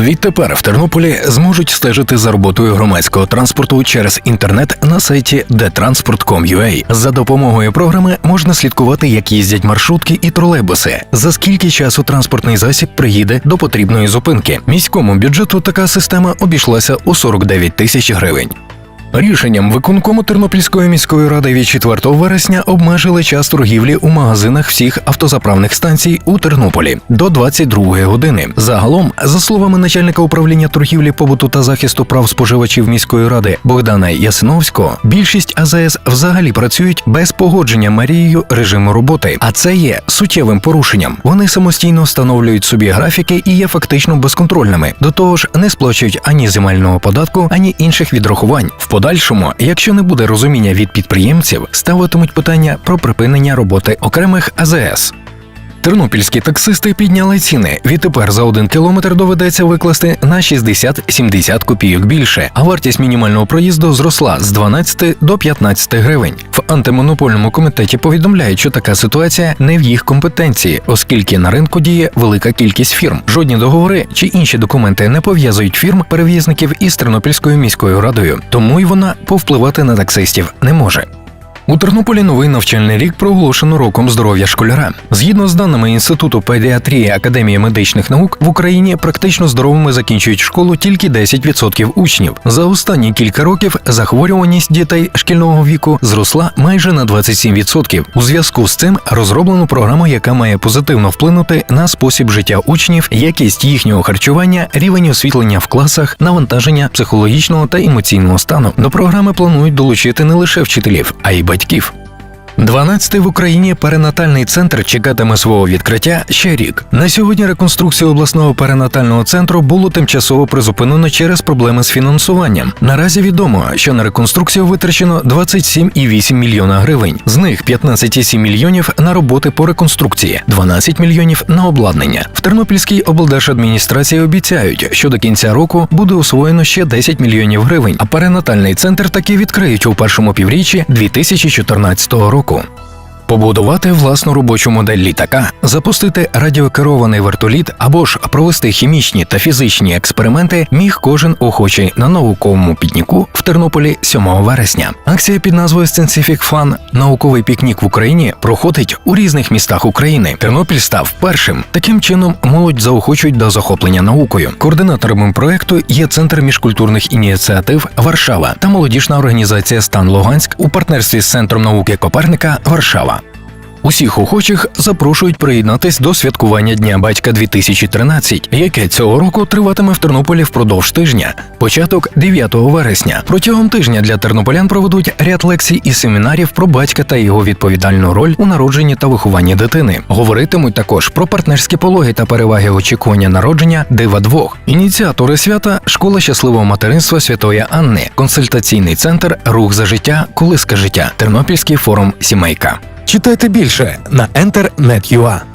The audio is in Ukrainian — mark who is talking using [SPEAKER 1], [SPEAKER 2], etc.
[SPEAKER 1] Відтепер в Тернополі зможуть стежити за роботою громадського транспорту через інтернет на сайті detransport.com.ua. За допомогою програми можна слідкувати, як їздять маршрутки і тролейбуси, за скільки часу транспортний засіб приїде до потрібної зупинки. Міському бюджету така система обійшлася у 49 тисяч гривень. Рішенням виконкому Тернопільської міської ради від 4 вересня обмежили час торгівлі у магазинах всіх автозаправних станцій у Тернополі до 22 години. Загалом, за словами начальника управління торгівлі, побуту та захисту прав споживачів міської ради Богдана Ясиновського, більшість АЗС взагалі працюють без погодження мерією режиму роботи, а це є суттєвим порушенням. Вони самостійно встановлюють собі графіки і є фактично безконтрольними. До того ж, не сплачують ані земельного податку, ані інших відрахувань. В подальшому, якщо не буде розуміння від підприємців, ставитимуть питання про припинення роботи окремих АЗС. Тернопільські таксисти підняли ціни. Відтепер за один кілометр доведеться викласти на 60-70 копійок більше, а вартість мінімального проїзду зросла з 12 до 15 гривень. Антимонопольному комітеті повідомляють, що така ситуація не в їх компетенції, оскільки на ринку діє велика кількість фірм. Жодні договори чи інші документи не пов'язують фірм перевізників із Тернопільською міською радою, тому й вона повпливати на таксистів не може. У Тернополі новий навчальний рік проголошено роком здоров'я школяра. Згідно з даними Інституту педіатрії Академії медичних наук, в Україні практично здоровими закінчують школу тільки 10% учнів. За останні кілька років захворюваність дітей шкільного віку зросла майже на 27%. У зв'язку з цим розроблено програму, яка має позитивно вплинути на спосіб життя учнів, якість їхнього харчування, рівень освітлення в класах, навантаження психологічного та емоційного стану. До програми планують долучити не лише вчителів, а й батьків. батьків. 12-й в Україні перинатальний центр чекатиме свого відкриття ще рік. На сьогодні реконструкцію обласного перинатального центру було тимчасово призупинено через проблеми з фінансуванням. Наразі відомо, що на реконструкцію витрачено 27,8 мільйона гривень. З них 15,7 мільйонів на роботи по реконструкції, 12 мільйонів на обладнання. В Тернопільській облдержадміністрації обіцяють, що до кінця року буде освоєно ще 10 мільйонів гривень. А перинатальний центр таки відкриють у першому півріччі 2014 року року. Побудувати власну робочу модель літака, запустити радіокерований вертоліт або ж провести хімічні та фізичні експерименти міг кожен охочий на науковому пікніку в Тернополі 7 вересня. Акція під назвою Scientific Fun науковий пікнік в Україні проходить у різних містах України. Тернопіль став першим. Таким чином молодь заохочують до захоплення наукою. Координатором проекту є Центр міжкультурних ініціатив Варшава та молодіжна організація Стан Луганськ у партнерстві з Центром науки Коперника Варшава. Усіх охочих запрошують приєднатись до святкування Дня батька 2013, яке цього року триватиме в Тернополі впродовж тижня, початок 9 вересня. Протягом тижня для тернополян проведуть ряд лекцій і семінарів про батька та його відповідальну роль у народженні та вихованні дитини. Говоритимуть також про партнерські пологи та переваги очікування народження дива двох. Ініціатори свята школа щасливого материнства Святої Анни, консультаційний центр Рух за життя, колиска життя, Тернопільський форум Сімейка. Читайте більше на Enter.net.ua.